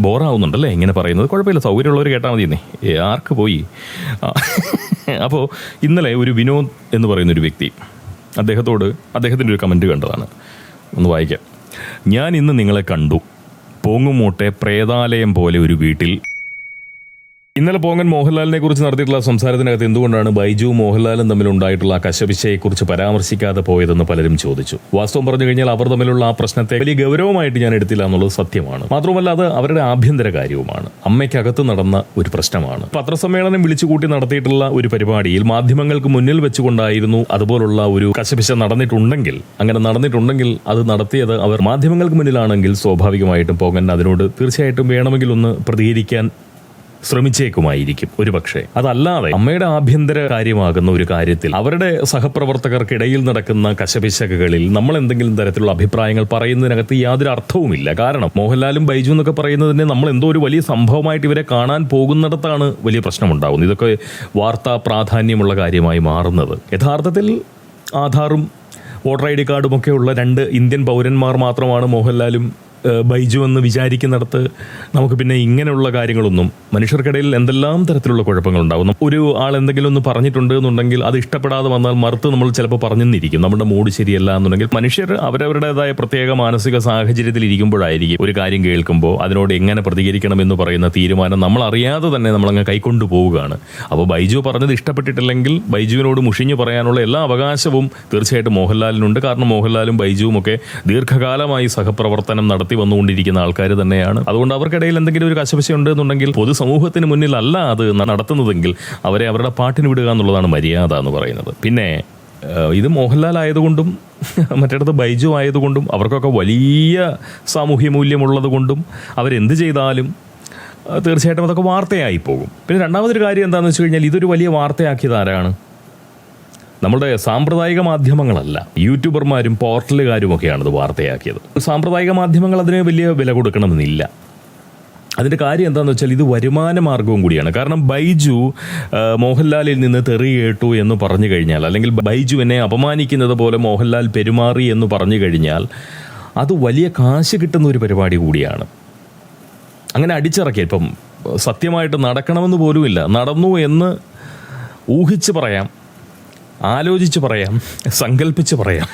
ബോറാവുന്നുണ്ടല്ലേ ഇങ്ങനെ പറയുന്നത്? കുഴപ്പമില്ല സൗകര്യമുള്ളവർ കേട്ടാൽ മതി എന്നേ ആർക്ക് പോയി? അപ്പോൾ ഇന്നലെ ഒരു വിനോദ് എന്ന് പറയുന്ന ഒരു വ്യക്തി അദ്ദേഹത്തോട് അദ്ദേഹത്തിന്റെ ഒരു കമന്റ് കണ്ടതാണ്. ഒന്ന് വായിക്കാം. ഞാൻ ഇന്ന് നിങ്ങളെ കണ്ടു. പോങ്ങുമൂട്ടെ പ്രേതാലയം പോലെ ഒരു വീട്ടിൽ ഇന്നലെ പോങ്ങൻ മോഹൻലാലിനെ കുറിച്ച് നടത്തിയിട്ടുള്ള സംസാരത്തിനകത്ത് എന്തുകൊണ്ടാണ് ബൈജു മോഹൻലാലും തമ്മിൽ ഉണ്ടായിട്ടുള്ള കശപിശയെക്കുറിച്ച് പരാമർശിക്കാതെ പോയതെന്ന് പലരും ചോദിച്ചു. വാസ്തവം പറഞ്ഞു കഴിഞ്ഞാൽ അവർ തമ്മിലുള്ള ആ പ്രശ്നത്തെ വലിയ ഗൗരവമായിട്ട് ഞാൻ എടുത്തില്ല എന്നുള്ളത് സത്യമാണ്. മാത്രമല്ല അത് അവരുടെ ആഭ്യന്തര കാര്യവുമാണ്. അമ്മയ്ക്കകത്ത് നടന്ന ഒരു പ്രശ്നമാണ്. പത്രസമ്മേളനം വിളിച്ചുകൂട്ടി നടത്തിയിട്ടുള്ള ഒരു പരിപാടിയിൽ മാധ്യമങ്ങൾക്ക് മുന്നിൽ വെച്ചുകൊണ്ടായിരുന്നു അതുപോലുള്ള ഒരു കശപിശ നടന്നിട്ടുണ്ടെങ്കിൽ അങ്ങനെ നടന്നിട്ടുണ്ടെങ്കിൽ അത് നടത്തിയത് അവർ മാധ്യമങ്ങൾക്ക് മുന്നിലാണെങ്കിൽ സ്വാഭാവികമായിട്ടും പോങ്ങൻ അതിനോട് തീർച്ചയായിട്ടും വേണമെങ്കിൽ ഒന്ന് പ്രതികരിക്കാൻ ശ്രമിച്ചേക്കുമായിരിക്കും. ഒരുപക്ഷെ അതല്ലാതെ അമ്മയുടെ ആഭ്യന്തര കാര്യമാകുന്ന ഒരു കാര്യത്തിൽ അവരുടെ സഹപ്രവർത്തകർക്കിടയിൽ നടക്കുന്ന കശപിശകകളിൽ നമ്മൾ എന്തെങ്കിലും തരത്തിലുള്ള അഭിപ്രായങ്ങൾ പറയുന്നതിനകത്ത് യാതൊരു അർത്ഥവുമില്ല. കാരണം മോഹൻലാലും ബൈജു എന്നൊക്കെ പറയുന്നതിനെ നമ്മൾ എന്തോ ഒരു വലിയ സംഭവമായിട്ട് ഇവരെ കാണാൻ പോകുന്നിടത്താണ് വലിയ പ്രശ്നമുണ്ടാകുന്നത് ഇതൊക്കെ വാർത്താ പ്രാധാന്യമുള്ള കാര്യമായി മാറുന്നത്. യഥാർത്ഥത്തിൽ ആധാറും വോട്ടർ ഐ ഡി കാർഡും ഒക്കെ ഉള്ള രണ്ട് ഇന്ത്യൻ പൗരന്മാർ മാത്രമാണ് മോഹൻലാലും ബൈജു എന്ന് വിചാരിക്കുന്നിടത്ത് നമുക്ക് പിന്നെ ഇങ്ങനെയുള്ള കാര്യങ്ങളൊന്നും മനുഷ്യർക്കിടയിൽ എന്തെല്ലാം തരത്തിലുള്ള കുഴപ്പങ്ങൾ ഉണ്ടാകുന്നു ഒരു ആൾ എന്തെങ്കിലും ഒന്ന് പറഞ്ഞിട്ടുണ്ട് എന്നുണ്ടെങ്കിൽ അത് ഇഷ്ടപ്പെടാതെ വന്നാൽ മറുത്ത് നമ്മൾ ചിലപ്പോൾ പറഞ്ഞെന്നിരിക്കും. നമ്മുടെ മൂഡ് ശരിയല്ല എന്നുണ്ടെങ്കിൽ മനുഷ്യർ അവരവരുടേതായ പ്രത്യേക മാനസിക സാഹചര്യത്തിൽ ഇരിക്കുമ്പോഴായിരിക്കും ഒരു കാര്യം കേൾക്കുമ്പോൾ അതിനോട് എങ്ങനെ പ്രതികരിക്കണം എന്ന് പറയുന്ന തീരുമാനം നമ്മൾ അറിയാതെ തന്നെ നമ്മളങ്ങ് കൈക്കൊണ്ടു പോവുകയാണ്. അപ്പോൾ ബൈജു പറഞ്ഞത് ഇഷ്ടപ്പെട്ടിട്ടില്ലെങ്കിൽ ബൈജുവിനോട് മുഷിഞ്ഞു പറയാനുള്ള എല്ലാ അവകാശവും തീർച്ചയായിട്ടും മോഹൻലാലിനുണ്ട്. കാരണം മോഹൻലാലും ബൈജുവും ഒക്കെ ദീർഘകാലമായി സഹപ്രവർത്തനം നടത്തി വന്നുകൊണ്ടിരിക്കുന്ന ആൾക്കാർ തന്നെയാണ്. അതുകൊണ്ട് അവർക്കിടയിൽ എന്തെങ്കിലും ഒരു കശപശ ഉണ്ട് എന്നുണ്ടെങ്കിൽ പൊതുസമൂഹത്തിന് മുന്നിലല്ല അത് നടത്തുന്നതെങ്കിൽ അവരെ അവരുടെ പാട്ടിന് വിടുക എന്നുള്ളതാണ് മര്യാദ എന്ന് പറയുന്നത്. പിന്നെ ഇത് മോഹൻലാൽ ആയതുകൊണ്ടും മറ്റിടത്ത് ബൈജു ആയതുകൊണ്ടും അവർക്കൊക്കെ വലിയ സാമൂഹ്യ മൂല്യമുള്ളത് കൊണ്ടും അവരെന്ത് ചെയ്താലും തീർച്ചയായിട്ടും അതൊക്കെ വാർത്തയായി പോകും. പിന്നെ രണ്ടാമതൊരു കാര്യം എന്താണെന്ന് വെച്ച് കഴിഞ്ഞാൽ ഇതൊരു വലിയ വാർത്തയാക്കിയത് ആരാണ്? നമ്മുടെ സാമ്പ്രദായിക മാധ്യമങ്ങളല്ല യൂട്യൂബർമാരും പോർട്ടലുകാരും ഒക്കെയാണ് ഇത് വാർത്തയാക്കിയത്. സാമ്പ്രദായിക മാധ്യമങ്ങൾ അതിന് വലിയ വില കൊടുക്കണമെന്നില്ല. അതിന്റെ കാര്യം എന്താണെന്ന് വെച്ചാൽ ഇത് വരുമാന മാർഗവും കൂടിയാണ്. കാരണം ബൈജു മോഹൻലാലിൽ നിന്ന് തെറി കേട്ടു എന്ന് പറഞ്ഞു കഴിഞ്ഞാൽ അല്ലെങ്കിൽ ബൈജു എന്നെ അപമാനിക്കുന്നത് പോലെ മോഹൻലാൽ പെരുമാറി എന്ന് പറഞ്ഞു കഴിഞ്ഞാൽ അത് വലിയ കാശ് കിട്ടുന്ന ഒരു പരിപാടി കൂടിയാണ്. അങ്ങനെ അടിച്ചിറക്കിയ ഇപ്പം സത്യമായിട്ട് നടക്കണമെന്ന് പോലുമില്ല. നടന്നു എന്ന് ഊഹിച്ച് പറയാം. ആലോചിച്ച് പറയാം സങ്കല്പിച്ച് പറയാം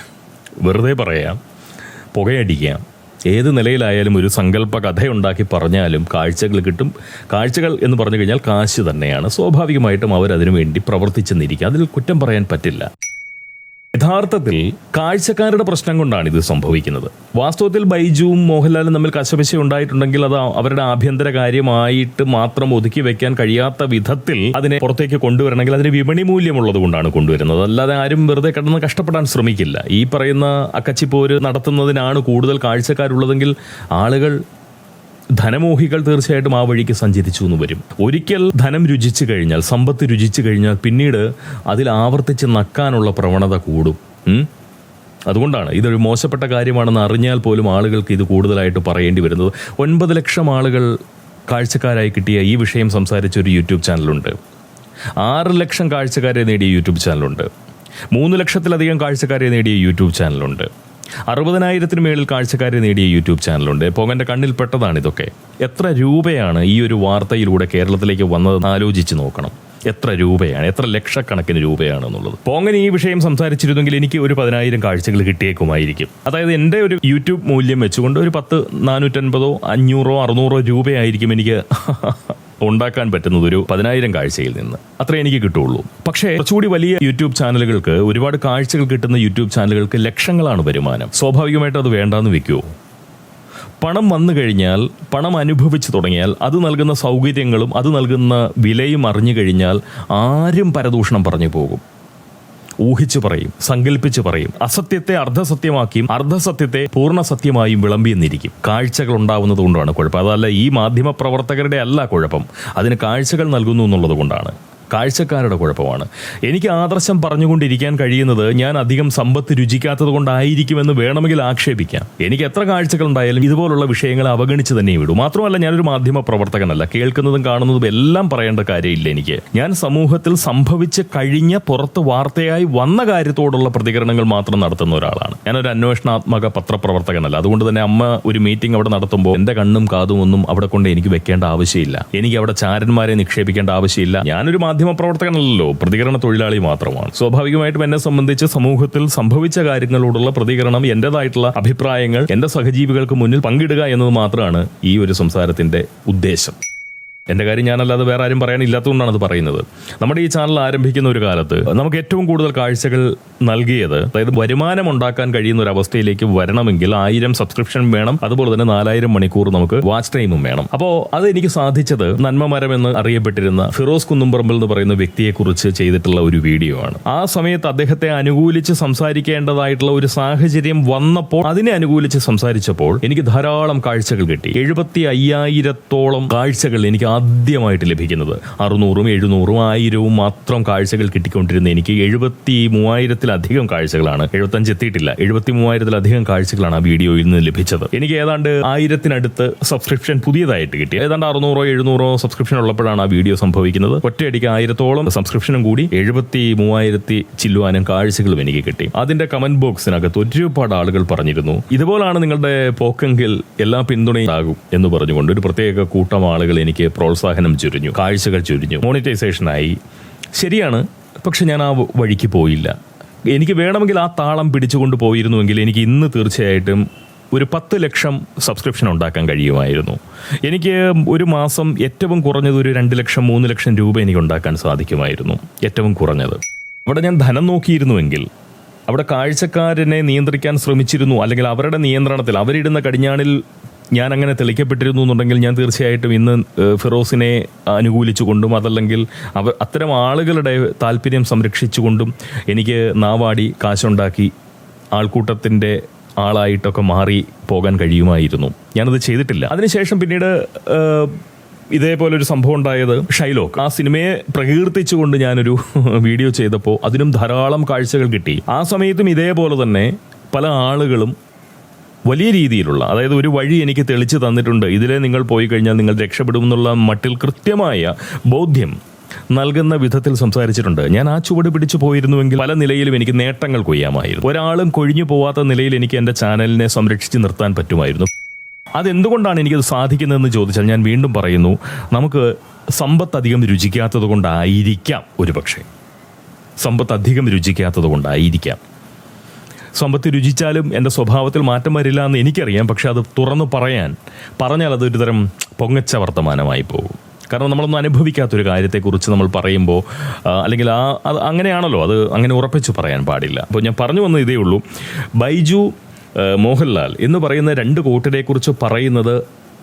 വെറുതെ പറയാം പുകയടിക്കാം. ഏത് നിലയിലായാലും ഒരു സങ്കല്പ കഥയുണ്ടാക്കി പറഞ്ഞാലും കാഴ്ചകൾ കിട്ടും. കാഴ്ചകൾ എന്ന് പറഞ്ഞു കഴിഞ്ഞാൽ കാശ് തന്നെയാണ്. സ്വാഭാവികമായിട്ടും അവരതിനു വേണ്ടി പ്രവർത്തിച്ചെന്നിരിക്കുക അതിൽ കുറ്റം പറയാൻ പറ്റില്ല. യഥാർത്ഥത്തിൽ കാഴ്ചക്കാരുടെ പ്രശ്നം കൊണ്ടാണ് ഇത് സംഭവിക്കുന്നത്. വാസ്തവത്തിൽ ബൈജുവും മോഹൻലാലും തമ്മിൽ കശപശ ഉണ്ടായിട്ടുണ്ടെങ്കിൽ അത് അവരുടെ ആഭ്യന്തര കാര്യമായിട്ട് മാത്രം ഒതുക്കി വെക്കാൻ കഴിയാത്ത വിധത്തിൽ അതിനെ പുറത്തേക്ക് കൊണ്ടുവരണമെങ്കിൽ അതിന് വിപണി മൂല്യമുള്ളത് കൊണ്ടാണ് കൊണ്ടുവരുന്നത്. അല്ലാതെ ആരും വെറുതെ കിടന്ന് കഷ്ടപ്പെടാൻ ശ്രമിക്കില്ല. ഈ പറയുന്ന അക്കച്ചിപ്പോര് നടത്തുന്നതിനാണ് കൂടുതൽ കാഴ്ചക്കാരുള്ളതെങ്കിൽ ആളുകൾ ധനമോഹികൾ തീർച്ചയായിട്ടും ആ വഴിക്ക് സഞ്ചരിച്ചു എന്ന് വരും. ഒരിക്കൽ ധനം രുചിച്ചു കഴിഞ്ഞാൽ സമ്പത്ത് രുചിച്ചു കഴിഞ്ഞാൽ പിന്നീട് അതിൽ ആവർത്തിച്ച് നക്കാനുള്ള പ്രവണത കൂടും. അതുകൊണ്ടാണ് ഇതൊരു മോശപ്പെട്ട കാര്യമാണെന്ന് അറിഞ്ഞാൽ പോലും ആളുകൾക്ക് ഇത് കൂടുതലായിട്ട് പറയേണ്ടി വരുന്നത്. ഒൻപത് ലക്ഷം ആളുകൾ കാഴ്ചക്കാരായി കിട്ടിയ ഈ വിഷയം സംസാരിച്ച ഒരു യൂട്യൂബ് ചാനലുണ്ട്. ആറ് ലക്ഷം കാഴ്ചക്കാരെ നേടിയ യൂട്യൂബ് ചാനലുണ്ട്. മൂന്ന് ലക്ഷത്തിലധികം കാഴ്ചക്കാരെ നേടിയ യൂട്യൂബ് ചാനലുണ്ട്. അറുപതിനായിരത്തിന് മേളിൽ കാഴ്ചക്കാരെ നേടിയ യൂട്യൂബ് ചാനലുണ്ട്. പോങ്ങന്റെ കണ്ണിൽ പെട്ടതാണ് ഇതൊക്കെ. എത്ര രൂപയാണ് ഈ ഒരു വാർത്തയിലൂടെ കേരളത്തിലേക്ക് വന്നതെന്ന് ആലോചിച്ച് നോക്കണം. എത്ര രൂപയാണ് എത്ര ലക്ഷക്കണക്കിന് രൂപയാണ് എന്നുള്ളത് പോങ്ങൻ ഈ വിഷയം സംസാരിച്ചിരുന്നെങ്കിൽ എനിക്ക് ഒരു പതിനായിരം കാഴ്ചകൾ കിട്ടിയേക്കുമായിരിക്കും. അതായത് എന്റെ ഒരു യൂട്യൂബ് മൂല്യം വെച്ചുകൊണ്ട് ഒരു പത്ത് നാനൂറ്റൻപതോ അഞ്ഞൂറോ അറുന്നൂറോ രൂപയായിരിക്കും എനിക്ക് ഉണ്ടാക്കാൻ പറ്റുന്നത് ഒരു പതിനായിരം കാഴ്ചയിൽ നിന്ന് അത്രേ എനിക്ക് കിട്ടുള്ളൂ. പക്ഷേ കുറച്ചുകൂടി വലിയ യൂട്യൂബ് ചാനലുകൾക്ക് ഒരുപാട് കാഴ്ചകൾ കിട്ടുന്ന യൂട്യൂബ് ചാനലുകൾക്ക് ലക്ഷങ്ങളാണ് വരുമാനം. സ്വാഭാവികമായിട്ട് അത് വേണ്ടാന്ന് വെക്കുമോ പണം വന്നു കഴിഞ്ഞാൽ പണം അനുഭവിച്ചു തുടങ്ങിയാൽ അത് നൽകുന്ന സൗകര്യങ്ങളും അത് നൽകുന്ന വിലയും അറിഞ്ഞു കഴിഞ്ഞാൽ ആരും പരദൂഷണം പറഞ്ഞു പോകും. ഊഹിച്ചു പറയും സങ്കല്പിച്ചു പറയും അസത്യത്തെ അർദ്ധസത്യമാക്കിയും അർദ്ധസത്യത്തെ പൂർണ സത്യമായും വിളമ്പിയെന്നിരിക്കും. കാഴ്ചകൾ ഉണ്ടാവുന്നത് കൊണ്ടാണ് കുഴപ്പം. അതല്ല ഈ മാധ്യമ പ്രവർത്തകരുടെ അല്ല കുഴപ്പം. അതിന് കാഴ്ചകൾ നൽകുന്നു എന്നുള്ളത് കൊണ്ടാണ്. കാഴ്ചക്കാരുടെ കുഴപ്പമാണ്. എനിക്ക് ആദർശം പറഞ്ഞുകൊണ്ടിരിക്കാൻ കഴിയുന്നത് ഞാൻ അധികം സമ്പത്ത് രുചിക്കാത്തത് കൊണ്ടായിരിക്കുമെന്ന് വേണമെങ്കിൽ ആക്ഷേപിക്കാം. എനിക്ക് എത്ര കാഴ്ചകൾ ഉണ്ടായാലും ഇതുപോലുള്ള വിഷയങ്ങളെ അവഗണിച്ച് തന്നെ വിടും. മാത്രമല്ല ഞാനൊരു മാധ്യമ പ്രവർത്തകനല്ല. കേൾക്കുന്നതും കാണുന്നതും എല്ലാം പറയേണ്ട കാര്യമില്ല എനിക്ക്. ഞാൻ സമൂഹത്തിൽ സംഭവിച്ച് കഴിഞ്ഞ പുറത്ത് വാർത്തയായി വന്ന കാര്യത്തോടുള്ള പ്രതികരണങ്ങൾ മാത്രം നടത്തുന്ന ഒരാളാണ്. ഞാനൊരു അന്വേഷണാത്മക പത്രപ്രവർത്തകനല്ല. അതുകൊണ്ട് തന്നെ അമ്മ ഒരു മീറ്റിംഗ് അവിടെ നടത്തുമ്പോൾ എന്റെ കണ്ണും കാതും ഒന്നും അവിടെ കൊണ്ട് എനിക്ക് വെക്കേണ്ട ആവശ്യമില്ല. എനിക്ക് അവിടെ ചാരന്മാരെ നിക്ഷേപിക്കേണ്ട ആവശ്യമില്ല. ഞാനൊരു പ്രവർത്തകനല്ലല്ലോ. പ്രതികരണ തൊഴിലാളി മാത്രമാണ്. സ്വാഭാവികമായിട്ടും എന്നെ സംബന്ധിച്ച് സമൂഹത്തിൽ സംഭവിച്ച കാര്യങ്ങളോടുള്ള പ്രതികരണം എന്റേതായിട്ടുള്ള അഭിപ്രായങ്ങൾ എന്റെ സഹജീവികൾക്ക് മുന്നിൽ പങ്കിടുക എന്നത് മാത്രമാണ് ഈ ഒരു സംസാരത്തിന്റെ ഉദ്ദേശം. എന്റെ കാര്യം ഞാനല്ലാതെ വേറെ ആരും പറയാനില്ലാത്തതുകൊണ്ടാണ് അത് പറയുന്നത്. നമ്മുടെ ഈ ചാനൽ ആരംഭിക്കുന്ന ഒരു കാലത്ത് നമുക്ക് ഏറ്റവും കൂടുതൽ കാഴ്ചകൾ നൽകിയത് അതായത് വരുമാനം ഉണ്ടാക്കാൻ കഴിയുന്ന ഒരു അവസ്ഥയിലേക്ക് വരണമെങ്കിൽ ആയിരം സബ്സ്ക്രിപ്ഷൻ വേണം അതുപോലെ തന്നെ നാലായിരം മണിക്കൂർ നമുക്ക് വാച്ച് ടൈമും വേണം. അപ്പോൾ അത് എനിക്ക് സാധിച്ചത് നന്മമരം എന്ന് അറിയപ്പെട്ടിരുന്ന ഫിറോസ് കുന്നുംപറമ്പിൽ എന്ന് പറയുന്ന വ്യക്തിയെക്കുറിച്ച് ചെയ്തിട്ടുള്ള ഒരു വീഡിയോ ആണ്. ആ സമയത്ത് അദ്ദേഹത്തെ അനുകൂലിച്ച് സംസാരിക്കേണ്ടതായിട്ടുള്ള ഒരു സാഹചര്യം വന്നപ്പോൾ അതിനെ അനുകൂലിച്ച് സംസാരിച്ചപ്പോൾ എനിക്ക് ധാരാളം കാഴ്ചകൾ കിട്ടി. എഴുപത്തി അയ്യായിരത്തോളം കാഴ്ചകൾ എനിക്ക് ആദ്യമായിട്ട് ലഭിക്കുന്നത്. അറുന്നൂറും എഴുന്നൂറും ആയിരവും മാത്രം കാഴ്ചകൾ കിട്ടിക്കൊണ്ടിരുന്ന എനിക്ക് എഴുപത്തി മൂവായിരത്തിലധികം കാഴ്ചകളാണ്. എഴുപത്തഞ്ച് എത്തിയിട്ടില്ല. എഴുപത്തി മൂവായിരത്തിലധികം കാഴ്ചകളാണ് ആ വീഡിയോയിൽ നിന്ന് ലഭിച്ചത്. എനിക്ക് ഏതാണ്ട് ആയിരത്തിനടുത്ത് സബ്സ്ക്രിപ്ഷൻ പുതിയതായിട്ട് കിട്ടി. ഏതാണ്ട് അറുന്നൂറോ എഴുന്നൂറോ സബ്സ്ക്രിപ്ഷൻ ഉള്ളപ്പോഴാണ് ആ വീഡിയോ സംഭവിക്കുന്നത്. ഒറ്റയടിക്ക് ആയിരത്തോളം സബ്സ്ക്രിപ്ഷനും കൂടി എഴുപത്തി മൂവായിരത്തി ചില്ലുവാനും കാഴ്ചകളും എനിക്ക് കിട്ടി. അതിന്റെ കമന്റ് ബോക്സിനകത്ത് ഒരുപാട് ആളുകൾ പറഞ്ഞിരുന്നു ഇതുപോലാണ് നിങ്ങളുടെ പോക്കെങ്കിൽ എല്ലാ പിന്തുണയും ആകും എന്ന് പറഞ്ഞുകൊണ്ട് ഒരു പ്രത്യേക കൂട്ടം ആളുകൾ എനിക്ക് പ്രോത്സാഹനം ചുരിഞ്ഞു കാഴ്ചകൾ ചുരിഞ്ഞു മോണിറ്റൈസേഷനായി ശരിയാണ് പക്ഷെ ഞാൻ ആ വഴിക്ക് പോയില്ല. എനിക്ക് വേണമെങ്കിൽ ആ താളം പിടിച്ചുകൊണ്ട് പോയിരുന്നുവെങ്കിൽ എനിക്ക് ഇന്ന് തീർച്ചയായിട്ടും ഒരു പത്ത് ലക്ഷം സബ്സ്ക്രിപ്ഷൻ ഉണ്ടാക്കാൻ കഴിയുമായിരുന്നു. എനിക്ക് ഒരു മാസം ഏറ്റവും കുറഞ്ഞത് ഒരു രണ്ട് ലക്ഷം മൂന്ന് ലക്ഷം രൂപ എനിക്ക് ഉണ്ടാക്കാൻ സാധിക്കുമായിരുന്നു. ഏറ്റവും കുറഞ്ഞത്. അവിടെ ഞാൻ ധനം നോക്കിയിരുന്നുവെങ്കിൽ അവിടെ കാഴ്ചക്കാരനെ നിയന്ത്രിക്കാൻ ശ്രമിച്ചിരുന്നു അല്ലെങ്കിൽ അവരുടെ നിയന്ത്രണത്തിൽ അവരിടുന്ന കടിഞ്ഞാണിൽ ഞാൻ അങ്ങനെ തെളിക്കപ്പെട്ടിരുന്നു എന്നുണ്ടെങ്കിൽ ഞാൻ തീർച്ചയായിട്ടും ഇന്ന് ഫിറോസിനെ അനുകൂലിച്ചുകൊണ്ടും അതല്ലെങ്കിൽ അവർ അത്തരം ആളുകളുടെ താല്പര്യം സംരക്ഷിച്ചുകൊണ്ടും എനിക്ക് നാവാടി കാശുണ്ടാക്കി ആൾക്കൂട്ടത്തിന്റെ ആളായിട്ടൊക്കെ മാറി പോകാൻ കഴിയുമായിരുന്നു. ഞാനത് ചെയ്തിട്ടില്ല. അതിനുശേഷം പിന്നീട് ഇതേപോലെ ഒരു സംഭവം ഉണ്ടായത് ഷൈലോക്ക്. ആ സിനിമയെ പ്രകീർത്തിച്ചുകൊണ്ട് ഞാനൊരു വീഡിയോ ചെയ്തപ്പോൾ അതിനും ധാരാളം കാഴ്ചകൾ കിട്ടി. ആ സമയത്തും ഇതേപോലെ തന്നെ പല ആളുകളും വലിയ രീതിയിലുള്ള അതായത് ഒരു വഴി എനിക്ക് തെളിച്ചു തന്നിട്ടുണ്ട് ഇതിലെ നിങ്ങൾ പോയി കഴിഞ്ഞാൽ നിങ്ങൾ രക്ഷപ്പെടുമെന്നുള്ള മട്ടിൽ കൃത്യമായ ബോധ്യം നൽകുന്ന വിധത്തിൽ സംസാരിച്ചിട്ടുണ്ട്. ഞാൻ ആ ചുവട് പിടിച്ചു പോയിരുന്നുവെങ്കിൽ പല നിലയിലും എനിക്ക് നേട്ടങ്ങൾ കൊയ്യാമായിരുന്നു. ഒരാളും കൊഴിഞ്ഞു പോവാത്ത നിലയിൽ എനിക്ക് എന്റെ ചാനലിനെ സംരക്ഷിച്ച് നിർത്താൻ പറ്റുമായിരുന്നു. അതെന്തുകൊണ്ടാണ് എനിക്കത് സാധിക്കുന്നതെന്ന് ചോദിച്ചാൽ ഞാൻ വീണ്ടും പറയുന്നു നമുക്ക് സമ്പത്ത് അധികം രുചിക്കാത്തത് കൊണ്ടായിരിക്കാം ഒരുപക്ഷെ. സമ്പത്ത് അധികം രുചിക്കാത്തത് കൊണ്ടായിരിക്കാം സമ്പത്ത് രുചിച്ചാലും എന്റെ സ്വഭാവത്തിൽ മാറ്റം വരില്ല എന്ന് എനിക്കറിയാം. പക്ഷെ അത് തുറന്നു പറയാൻ പറഞ്ഞാൽ അതൊരു തരം പൊങ്ങച്ച വർത്തമാനമായി പോകും. കാരണം നമ്മളൊന്നും അനുഭവിക്കാത്തൊരു കാര്യത്തെക്കുറിച്ച് നമ്മൾ പറയുമ്പോൾ അല്ലെങ്കിൽ ആ അത് അങ്ങനെയാണല്ലോ അത് അങ്ങനെ ഉറപ്പിച്ച് പറയാൻ പാടില്ല. അപ്പോൾ ഞാൻ പറഞ്ഞു വന്ന ഇതേ ഉള്ളൂ. ബൈജു മോഹൻലാൽ എന്ന് പറയുന്ന രണ്ട് കൂട്ടരെക്കുറിച്ച് പറയുന്നത്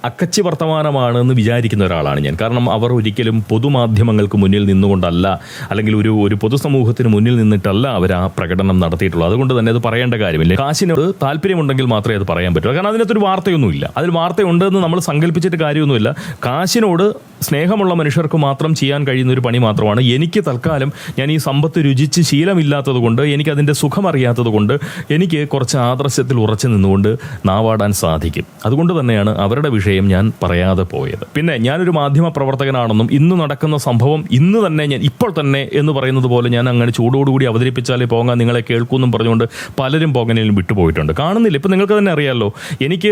അക്കച്ചി വർത്തമാനമാണ് എന്ന് വിചാരിക്കുന്ന ഒരാളാണ് ഞാൻ. കാരണം അവർ ഒരിക്കലും പൊതുമാധ്യമങ്ങൾക്ക് മുന്നിൽ നിന്നുകൊണ്ടല്ല അല്ലെങ്കിൽ ഒരു ഒരു പൊതുസമൂഹത്തിന് മുന്നിൽ നിന്നിട്ടല്ല അവർ ആ പ്രകടനം നടത്തിയിട്ടുള്ളത്. അതുകൊണ്ട് തന്നെ അത് പറയേണ്ട കാര്യമില്ല. കാശിനോട് താല്പര്യമുണ്ടെങ്കിൽ മാത്രമേ അത് പറയാൻ പറ്റൂ. കാരണം അതിനകത്തൊരു വാർത്തയൊന്നുമില്ല. അതിൽ വാർത്തയുണ്ടെന്ന് നമ്മൾ സങ്കല്പിച്ചിട്ട് കാര്യമൊന്നുമില്ല. കാശിനോട് സ്നേഹമുള്ള മനുഷ്യർക്ക് മാത്രം ചെയ്യാൻ കഴിയുന്ന ഒരു പണി മാത്രമാണ്. എനിക്ക് തൽക്കാലം ഞാൻ ഈ സമ്പത്ത് രുചിച്ച് ശീലമില്ലാത്തത് കൊണ്ട് എനിക്ക് അതിന്റെ സുഖം കൊണ്ട് എനിക്ക് കുറച്ച് ആദർശത്തിൽ ഉറച്ചു നിന്നുകൊണ്ട് നാവാടാൻ സാധിക്കും. അതുകൊണ്ട് തന്നെയാണ് അവരുടെ വിഷയം ഞാൻ പറയാതെ പോയത്. പിന്നെ ഞാനൊരു മാധ്യമ പ്രവർത്തകനാണെന്നും ഇന്ന് നടക്കുന്ന സംഭവം ഇന്ന് തന്നെ ഞാൻ ഇപ്പോൾ തന്നെ എന്ന് പറയുന്നത് പോലെ ഞാൻ അങ്ങനെ ചൂടോടുകൂടി അവതരിപ്പിച്ചാലേ പോകാൻ നിങ്ങളെ കേൾക്കുമെന്നും പറഞ്ഞുകൊണ്ട് പലരും പോകാനും വിട്ടുപോയിട്ടുണ്ട്. കാണുന്നില്ല. ഇപ്പം നിങ്ങൾക്ക് തന്നെ അറിയാമല്ലോ എനിക്ക്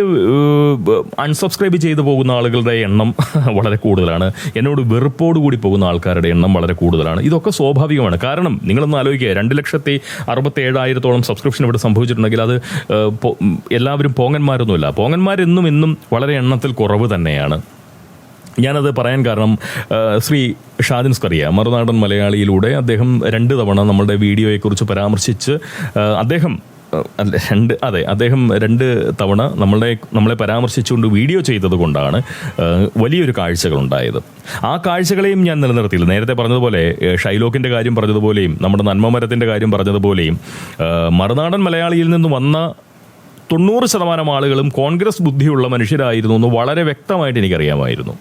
അൺസബ്സ്ക്രൈബ് ചെയ്തു പോകുന്ന ആളുകളുടെ എണ്ണം വളരെ കൂടുതലാണ്. എന്നോട് വെറുപ്പോടുകൂടി പോകുന്ന ആൾക്കാരുടെ എണ്ണം വളരെ കൂടുതലാണ്. ഇതൊക്കെ സ്വാഭാവികമാണ്. കാരണം നിങ്ങളൊന്ന് ആലോചിക്കുക. രണ്ട് ലക്ഷത്തി അറുപത്തി ഏഴായിരത്തോളം സബ്സ്ക്രിപ്ഷൻ ഇവിടെ സംഭവിച്ചിട്ടുണ്ടെങ്കിൽ അത് എല്ലാവരും പോങ്ങന്മാരൊന്നുമില്ല. പോങ്ങന്മാരെന്നും ഇന്നും വളരെ എണ്ണത്തിൽ കുറവ് തന്നെയാണ്. ഞാനത് പറയാൻ കാരണം ശ്രീ ഷാദിൻ സ്കറിയ മറുനാടൻ മലയാളിയിലൂടെ അദ്ദേഹം രണ്ട് തവണ നമ്മുടെ വീഡിയോയെക്കുറിച്ച് പരാമർശിച്ച് അദ്ദേഹം രണ്ട് അതെ അദ്ദേഹം രണ്ട് തവണ നമ്മളെ നമ്മളെ പരാമർശിച്ചുകൊണ്ട് വീഡിയോ ചെയ്തത് കൊണ്ടാണ് വലിയൊരു കാഴ്ചകൾ ഉണ്ടായത് ആ കാഴ്ചകളെയും ഞാൻ നിലനിർത്തിയില്ല. നേരത്തെ പറഞ്ഞതുപോലെ ഷൈലോക്കിന്റെ കാര്യം പറഞ്ഞതുപോലെയും നമ്മുടെ നന്മമരത്തിന്റെ കാര്യം പറഞ്ഞതുപോലെയും മറുനാടൻ മലയാളിയിൽ നിന്ന് വന്ന തൊണ്ണൂറ് ശതമാനം ആളുകളും കോൺഗ്രസ് ബുദ്ധിയുള്ള മനുഷ്യരായിരുന്നു എന്ന് വളരെ വ്യക്തമായിട്ട് എനിക്കറിയാമായിരുന്നു.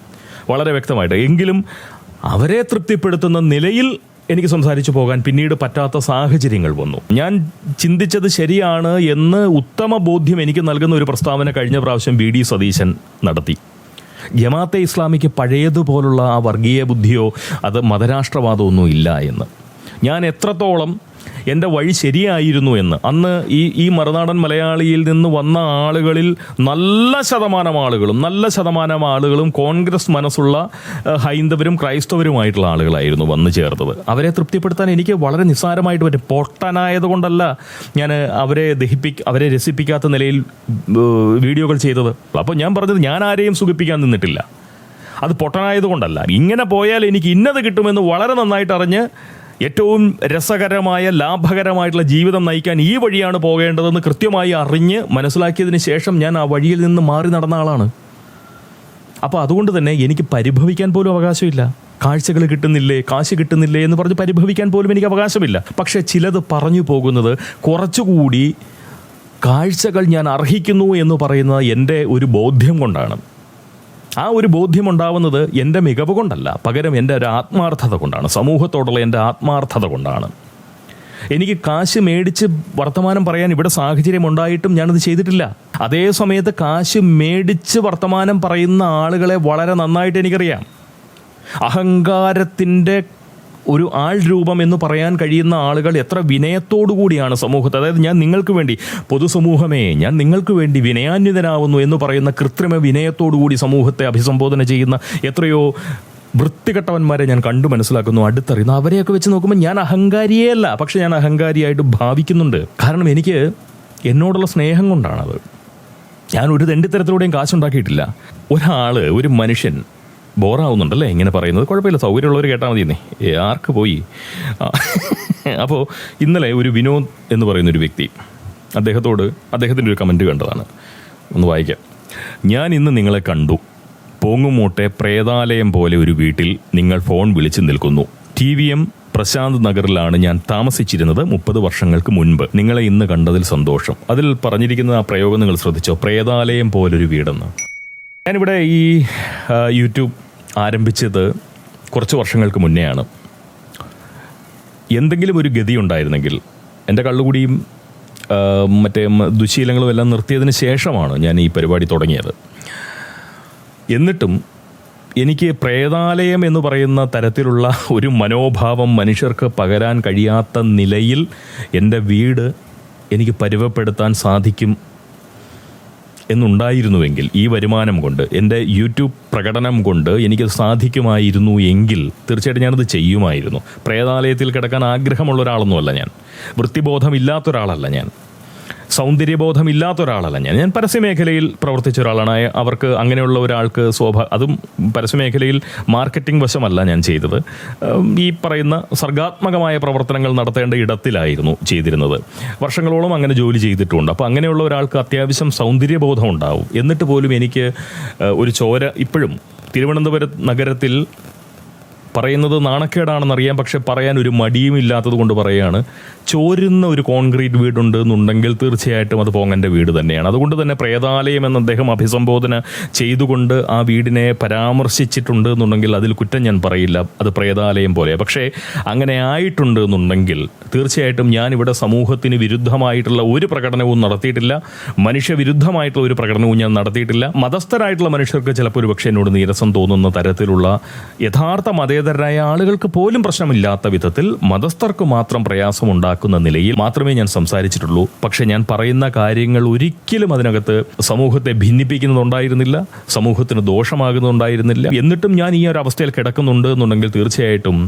വളരെ വ്യക്തമായിട്ട്. എങ്കിലും അവരെ തൃപ്തിപ്പെടുത്തുന്ന നിലയിൽ എനിക്ക് സംസാരിച്ചു പോകാൻ പിന്നീട് പറ്റാത്ത സാഹചര്യങ്ങൾ വന്നു. ഞാൻ ചിന്തിച്ചത് ശരിയാണ് എന്ന് ഉത്തമ ബോധ്യം എനിക്ക് നൽകുന്ന ഒരു പ്രസ്താവന കഴിഞ്ഞ പ്രാവശ്യം വി ഡി സതീശൻ നടത്തി. ജമാഅത്തെ ഇസ്ലാമിക്ക് പഴയതുപോലുള്ള ആ വർഗീയ ബുദ്ധിയോ അത് മതരാഷ്ട്രവാദമൊന്നും ഇല്ല എന്ന്. ഞാൻ എത്രത്തോളം എന്റെ വഴി ശരിയായിരുന്നു എന്ന്. അന്ന് ഈ ഈ മറുനാടൻ മലയാളിയിൽ നിന്ന് വന്ന ആളുകളിൽ നല്ല ശതമാനം ആളുകളും നല്ല ശതമാനം ആളുകളും കോൺഗ്രസ് മനസ്സുള്ള ഹൈന്ദവരും ക്രൈസ്തവരുമായിട്ടുള്ള ആളുകളായിരുന്നു വന്നു ചേർത്തത് അവരെ തൃപ്തിപ്പെടുത്താൻ എനിക്ക് വളരെ നിസ്സാരമായിട്ട് പറ്റും. പൊട്ടനായത് കൊണ്ടല്ല ഞാൻ അവരെ ദഹിപ്പി അവരെ രസിപ്പിക്കാത്ത നിലയിൽ വീഡിയോകൾ ചെയ്തത്. അപ്പോൾ ഞാൻ പറഞ്ഞത് ഞാൻ ആരെയും സുഖിപ്പിക്കാൻ നിന്നിട്ടില്ല. അത് പൊട്ടനായതുകൊണ്ടല്ല. ഇങ്ങനെ പോയാൽ എനിക്ക് ഇന്നത് കിട്ടുമെന്ന് വളരെ നന്നായിട്ട് അറിഞ്ഞ് ഏറ്റവും രസകരമായ ലാഭകരമായിട്ടുള്ള ജീവിതം നയിക്കാൻ ഈ വഴിയാണ് പോകേണ്ടതെന്ന് കൃത്യമായി അറിഞ്ഞ് മനസ്സിലാക്കിയതിന് ശേഷം ഞാൻ ആ വഴിയിൽ നിന്ന് മാറി നടന്ന ആളാണ്. അപ്പോൾ അതുകൊണ്ട് തന്നെ എനിക്ക് പരിഭവിക്കാൻ പോലും അവകാശമില്ല. കാഴ്ചകൾ കിട്ടുന്നില്ലേ കാശ് കിട്ടുന്നില്ലേ എന്ന് പറഞ്ഞ് പരിഭവിക്കാൻ പോലും എനിക്ക് അവകാശമില്ല. പക്ഷേ ചിലത് പറഞ്ഞു പോകുന്നത് കുറച്ചുകൂടി കാഴ്ചകൾ ഞാൻ അർഹിക്കുന്നു എന്ന് പറയുന്നത് എന്റെ ഒരു ബോധ്യം കൊണ്ടാണ്. ആ ഒരു ബോധ്യമുണ്ടാവുന്നത് എന്റെ മികവ് കൊണ്ടല്ല. പകരം എന്റെ ഒരു ആത്മാർത്ഥത കൊണ്ടാണ്. സമൂഹത്തോടുള്ള എന്റെ ആത്മാർത്ഥത കൊണ്ടാണ്. എനിക്ക് കാശ് മേടിച്ച് വർത്തമാനം പറയാൻ ഇവിടെ സാഹചര്യം ഉണ്ടായിട്ടും ഞാനത് ചെയ്തിട്ടില്ല. അതേ സമയത്ത് കാശ് മേടിച്ച് വർത്തമാനം പറയുന്ന ആളുകളെ വളരെ നന്നായിട്ട് എനിക്കറിയാം. അഹങ്കാരത്തിന്റെ ഒരു ആൾ രൂപം എന്ന് പറയാൻ കഴിയുന്ന ആളുകൾ എത്ര വിനയത്തോടു കൂടിയാണ് സമൂഹത്തെ. അതായത് ഞാൻ നിങ്ങൾക്ക് വേണ്ടി പൊതുസമൂഹമേ ഞാൻ നിങ്ങൾക്ക് വേണ്ടി വിനയാന്വിതനാവുന്നു എന്ന് പറയുന്ന കൃത്രിമ വിനയത്തോടു കൂടി സമൂഹത്തെ അഭിസംബോധന ചെയ്യുന്ന എത്രയോ വൃത്തികെട്ടവന്മാരെ ഞാൻ കണ്ടു മനസ്സിലാക്കുന്നു. അടുത്തറിയുന്നു അവരെയൊക്കെ വെച്ച് നോക്കുമ്പോൾ ഞാൻ അഹങ്കാരിയേ അല്ല പക്ഷെ ഞാൻ അഹങ്കാരിയായിട്ട് ഭാവിക്കുന്നുണ്ട്. കാരണം എനിക്ക് എന്നോടുള്ള സ്നേഹം കൊണ്ടാണത്. ഞാൻ ഒരു തെണ്ടിത്തരത്തിലൂടെയും കാശുണ്ടാക്കിയിട്ടില്ല. ഒരാൾ ഒരു മനുഷ്യൻ ബോറാവുന്നുണ്ടല്ലേ ഇങ്ങനെ പറയുന്നത്? കുഴപ്പമില്ല സൗകര്യമുള്ളവർ കേട്ടാൽ മതി ആർക്ക് പോയി? അപ്പോൾ ഇന്നലെ ഒരു വിനോദ് എന്ന് പറയുന്ന ഒരു വ്യക്തി അദ്ദേഹത്തോട് അദ്ദേഹത്തിന്റെ ഒരു കമന്റ് കണ്ടതാണ്. ഒന്ന് വായിക്കാം. ഞാൻ ഇന്ന് നിങ്ങളെ കണ്ടു. പോങ്ങുമൂട്ടെ പ്രേതാലയം പോലെ ഒരു വീട്ടിൽ നിങ്ങൾ ഫോൺ വിളിച്ചു നിൽക്കുന്നു. ടി വി എം പ്രശാന്ത് നഗറിലാണ് ഞാൻ താമസിച്ചിരുന്നത് മുപ്പത് വർഷങ്ങൾക്ക് മുൻപ്. നിങ്ങളെ ഇന്ന് കണ്ടതിൽ സന്തോഷം. അതിൽ പറഞ്ഞിരിക്കുന്ന ആ പ്രയോഗം നിങ്ങൾ ശ്രദ്ധിച്ചോ? പ്രേതാലയം പോലൊരു വീടെന്ന്. ഞാനിവിടെ ഈ യൂട്യൂബ് ആരംഭിച്ചത് കുറച്ച് വർഷങ്ങൾക്ക് മുന്നെയാണ്. എന്തെങ്കിലും ഒരു ഗതി ഉണ്ടായിരുന്നെങ്കിൽ എന്റെ കള്ളുകൂടിയും മറ്റേ ദുശീലങ്ങളും എല്ലാം നിർത്തിയതിന് ശേഷമാണ് ഞാൻ ഈ പരിപാടി തുടങ്ങിയത്. എന്നിട്ടും എനിക്ക് പ്രേതാലയം എന്ന് പറയുന്ന തരത്തിലുള്ള ഒരു മനോഭാവം മനുഷ്യർക്ക് പകരാൻ കഴിയാത്ത നിലയിൽ എന്റെ വീട് എനിക്ക് പരുവപ്പെടുത്താൻ സാധിക്കും എന്നുണ്ടായിരുന്നുവെങ്കിൽ ഈ വരുമാനം കൊണ്ട് എന്റെ യൂട്യൂബ് പ്രകടനം കൊണ്ട് എനിക്ക് സാധിക്കുമായിരുന്നു എങ്കിൽ തീർച്ചയായിട്ടും ഞാനത് ചെയ്യുമായിരുന്നു. പ്രേതാലയത്തിൽ കിടക്കാൻ ആഗ്രഹമുള്ള ഒരാളൊന്നുമല്ല ഞാൻ. വൃത്തിബോധമില്ലാത്ത ഒരാളല്ല ഞാൻ. സൗന്ദര്യബോധമില്ലാത്ത ഒരാളല്ല ഞാൻ. ഞാൻ പരസ്യമേഖലയിൽ പ്രവർത്തിച്ച ഒരാളാണ്. അവർക്ക് അങ്ങനെയുള്ള ഒരാൾക്ക് സ്വാഭാ അതും പരസ്യമേഖലയിൽ മാർക്കറ്റിംഗ് വശമല്ല ഞാൻ ചെയ്തത്. ഈ പറയുന്ന സർഗാത്മകമായ പ്രവർത്തനങ്ങൾ നടത്തേണ്ട ഇടത്തിലായിരുന്നു ചെയ്തിരുന്നത്. വർഷങ്ങളോളം അങ്ങനെ ജോലി ചെയ്തിട്ടുണ്ട്. അപ്പോൾ അങ്ങനെയുള്ള ഒരാൾക്ക് അത്യാവശ്യം സൗന്ദര്യബോധം ഉണ്ടാവും. എന്നിട്ട് പോലും എനിക്ക് ഒരു ചോര ഇപ്പോഴും തിരുവനന്തപുരം നഗരത്തിൽ പറയുന്നത് നാണക്കേടാണെന്നറിയാം പക്ഷെ പറയാൻ ഒരു മടിയും ഇല്ലാത്തത് കൊണ്ട് പറയുകയാണ്. ചോരുന്ന ഒരു കോൺക്രീറ്റ് വീടുണ്ട് എന്നുണ്ടെങ്കിൽ തീർച്ചയായിട്ടും അത് പോങ്ങന്റെ വീട് തന്നെയാണ്. അതുകൊണ്ട് തന്നെ പ്രേതാലയം എന്ന് അദ്ദേഹം അഭിസംബോധന ചെയ്തുകൊണ്ട് ആ വീടിനെ പരാമർശിച്ചിട്ടുണ്ട് എന്നുണ്ടെങ്കിൽ അതിൽ കുറ്റം ഞാൻ പറയില്ല. അത് പ്രേതാലയം പോലെ. പക്ഷേ അങ്ങനെ ആയിട്ടുണ്ട് എന്നുണ്ടെങ്കിൽ തീർച്ചയായിട്ടും ഞാൻ ഇവിടെ സമൂഹത്തിന് വിരുദ്ധമായിട്ടുള്ള ഒരു പ്രകടനവും നടത്തിയിട്ടില്ല. മനുഷ്യവിരുദ്ധമായിട്ടുള്ള ഒരു പ്രകടനവും ഞാൻ നടത്തിയിട്ടില്ല. മതസ്ഥരായിട്ടുള്ള മനുഷ്യർക്ക് ചിലപ്പോൾ ഒരു പക്ഷേ എന്നോട് നീരസം തോന്നുന്ന തരത്തിലുള്ള യഥാർത്ഥ മതേതരരായ ആളുകൾക്ക് പോലും പ്രശ്നമില്ലാത്ത വിധത്തിൽ മതസ്ഥർക്ക് മാത്രം പ്രയാസമുണ്ടാക്കുന്ന നിലയിൽ മാത്രമേ ഞാൻ സംസാരിച്ചിട്ടുള്ളൂ. പക്ഷെ ഞാൻ പറയുന്ന കാര്യങ്ങൾ ഒരിക്കലും അതിനകത്ത് സമൂഹത്തെ ഭിന്നിപ്പിക്കുന്നുണ്ടായിരുന്നില്ല സമൂഹത്തിന് ദോഷമാകുന്നുണ്ടായിരുന്നില്ല എന്നിട്ടും ഞാൻ ഈ ഒരു അവസ്ഥയിൽ കിടക്കുന്നുണ്ട് എന്നുണ്ടെങ്കിൽ തീർച്ചയായിട്ടും